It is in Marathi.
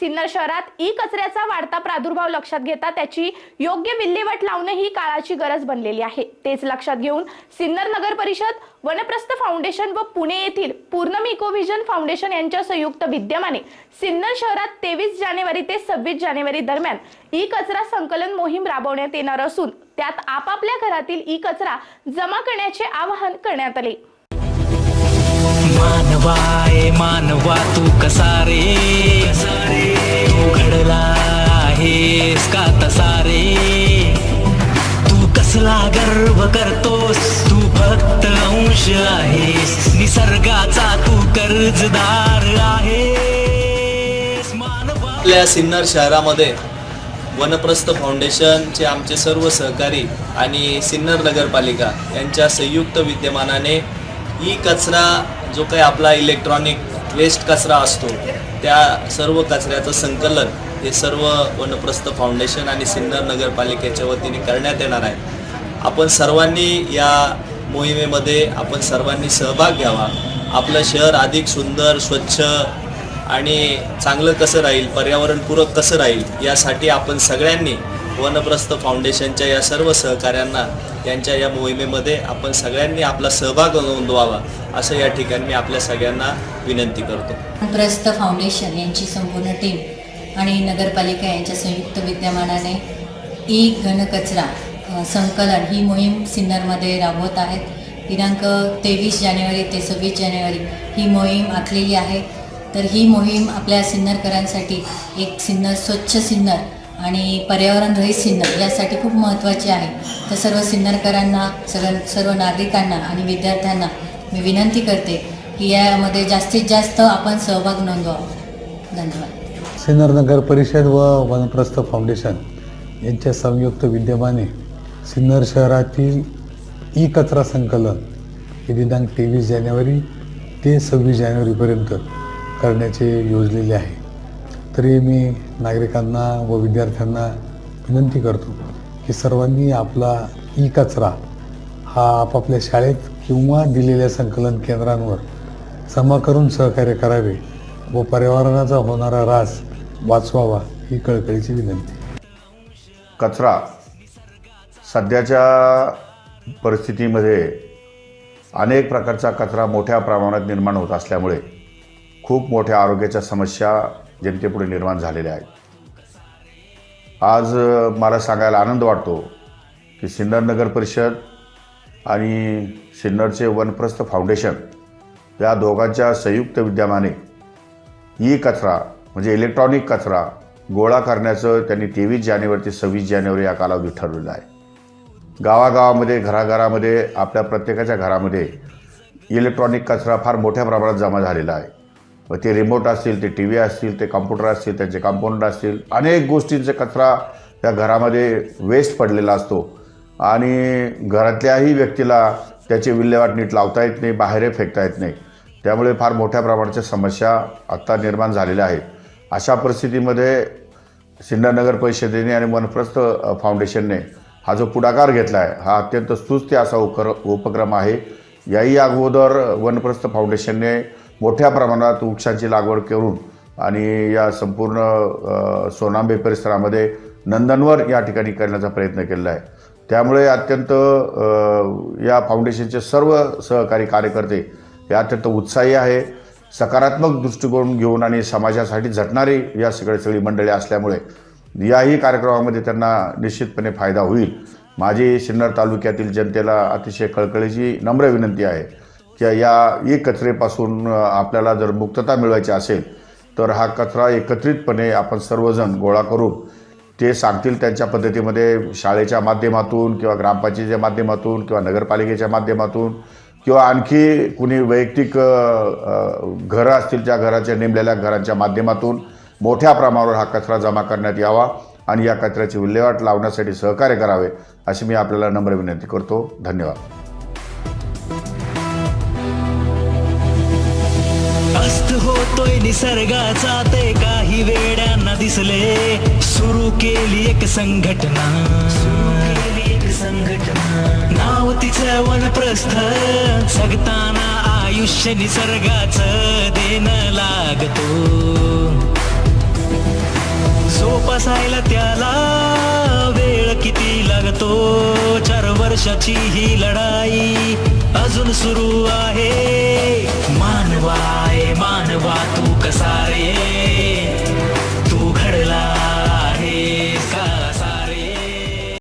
सिन्नर शहरात ई कचऱ्याचा वाढता प्रादुर्भाव लक्षात घेता त्याची योग्य विल्हेवाट लावणं ही काळाची गरज बनलेली आहे. तेच लक्षात घेऊन सिन्नर नगर परिषद वनप्रस्थ फाउंडेशन व पुणे येथील पूर्णम इकोव्हिजन फाउंडेशन यांच्या संयुक्त विद्यमाने सिन्नर शहरात तेवीस जानेवारी ते सव्वीस जानेवारी दरम्यान ई कचरा संकलन मोहीम राबवण्यात येणार असून त्यात आपापल्या घरातील ई कचरा जमा करण्याचे आवाहन करण्यात आले. मानवा मानवा तू कसा रे? गर्व करतोस. तू भक्त अंश आहेस. निसर्गाचा तू कर्जदार आहेस. आपल्या सिन्नर शहरामध्ये वनप्रस्थ फाउंडेशनचे आमचे सर्व सहकारी आणि सिन्नर नगरपालिका यांच्या संयुक्त विद्यमानाने ई कचरा जो काही आपला इलेक्ट्रॉनिक वेस्ट कचरा असतो त्या सर्व कचऱ्याचं संकलन हे सर्व वनप्रस्थ फाउंडेशन आणि सिन्नर नगरपालिकेच्या वतीने करण्यात येणार आहे. आपण सर्वांनी या मोहिमेमध्ये आपण सर्वांनी सहभाग घ्यावा. आपलं शहर अधिक सुंदर स्वच्छ आणि चांगलं कसं राहील पर्यावरणपूरक कसं राहील यासाठी आपण सगळ्यांनी वनप्रस्थ फाउंडेशनच्या या सर्व सहकाऱ्यांना त्यांच्या या मोहिमेमध्ये आपण सगळ्यांनी आपला सहभाग नोंदवावा असं या ठिकाणी मी आपल्या सगळ्यांना विनंती करतो. वनप्रस्थ फाउंडेशन यांची संपूर्ण टीम आणि नगरपालिका यांच्या संयुक्त विद्यमानाने ई घनकचरा संकलन ही मोहीम सिन्नरमध्ये राबवत आहेत. दिनांक तेवीस जानेवारी ते सव्वीस जानेवारी ही मोहीम आखलेली आहे. तर ही मोहीम आपल्या सिन्नरकरांसाठी एक सिन्नर स्वच्छ सिन्नर आणि पर्यावरणरहित सिन्नर यासाठी खूप महत्त्वाची आहे. तर सर्व सिन्नरकरांना सर्व सर्व नागरिकांना आणि विद्यार्थ्यांना मी विनंती करते की यामध्ये जास्तीत जास्त आपण सहभाग नोंदवावा. धन्यवाद. सिन्नर नगर परिषद व वनप्रस्थ फाउंडेशन यांच्या संयुक्त विद्यमाने सिन्नर शहरातील ई कचरा संकलन हे दिनांक तेवीस जानेवारी ते सव्वीस जानेवारीपर्यंत करण्याचे योजलेले आहे. तरी मी नागरिकांना व विद्यार्थ्यांना विनंती करतो की सर्वांनी आपला ई कचरा हा आपापल्या शाळेत किंवा दिलेल्या संकलन केंद्रांवर जमा करून सहकार्य करावे व पर्यावरणाचा होणारा ऱ्हास वाचवावा ही कळकळीची विनंती. कचरा सध्याच्या परिस्थितीमध्ये अनेक प्रकारचा कचरा मोठ्या प्रमाणात निर्माण होत असल्यामुळे खूप मोठ्या आरोग्याच्या समस्या जनतेपुढे निर्माण झालेल्या आहेत. आज मला सांगायला आनंद वाटतो की सिन्नर नगर परिषद आणि सिन्नरचे वनप्रस्थ फाउंडेशन या दोघांच्या संयुक्त विद्यमाने ई कचरा म्हणजे इलेक्ट्रॉनिक कचरा गोळा करण्याचं त्यांनी तेवीस जानेवारी ते सव्वीस जानेवारी या कालावधीत ठरवलेलं आहे. गावागावामध्ये घराघरामध्ये आपल्या प्रत्येकाच्या घरामध्ये इलेक्ट्रॉनिक कचरा फार मोठ्या प्रमाणात जमा झालेला आहे. मग ते रिमोट असतील ते टी व्ही असतील ते कम्प्युटर असतील त्यांचे कंपाऊंड असतील अनेक गोष्टींचे कचरा त्या घरामध्ये वेस्ट पडलेला असतो. आणि घरातल्याही व्यक्तीला त्याची विल्हेवाट नीट लावता येत नाही बाहेर फेकता येत नाही. त्यामुळे फार मोठ्या प्रमाणाच्या समस्या आत्ता निर्माण झालेल्या आहेत. अशा परिस्थितीमध्ये सिन्नर नगर परिषदेने आणि वनप्रस्थ फाउंडेशनने हा जो पुढाकार घेतला आहे हा अत्यंत सुस्त्य असा उकर उपक्रम आहे. याही अगोदर वनप्रस्थ फाउंडेशनने मोठ्या प्रमाणात वृक्षांची लागवड करून आणि या संपूर्ण सोनांबे परिसरामध्ये नंदनवर या ठिकाणी करण्याचा प्रयत्न केलेला आहे. त्यामुळे अत्यंत या फाउंडेशनचे सर्व सहकारी कार्यकर्ते हे अत्यंत उत्साही आहे. सकारात्मक दृष्टिकोन घेऊन आणि समाजासाठी झटणारी या सगळे सगळी मंडळी असल्यामुळे याही कार्यक्रमामध्ये त्यांना निश्चितपणे फायदा होईल. माझी सिन्नर तालुक्यातील जनतेला अतिशय कळकळीची नम्र विनंती आहे की या ई कचरेपासून आपल्याला जर मुक्तता मिळवायची असेल तर हा कचरा एकत्रितपणे आपण सर्वजण गोळा करून ते सांगतील त्यांच्या पद्धतीमध्ये शाळेच्या माध्यमातून किंवा ग्रामपंचायतीच्या माध्यमातून किंवा नगरपालिकेच्या माध्यमातून किंवा आणखी कुणी वैयक्तिक घरं असतील त्या घराच्या नेमलेल्या घरांच्या माध्यमातून मोठ्या प्रमाणावर हा कचरा जमा करण्यात यावा आणि या कचऱ्याची विल्हेवाट लावण्यासाठी सहकार्य करावे अशी मी आपल्याला नम्र विनंती करतो. धन्यवाद. अस्त होतोय निसर्गाचा ते काही वेड्यांना दिसले. सुरू केली एक संघटना. संघटना. नाव तिचं वनप्रस्थ जगताना आयुष्य निसर्गाचं देणं लागतो. बसायला त्याला वेळ किती लागतो? चार वर्षाची ही लढाई अजून सुरू आहे. मानवा मानवा तू कसा रे?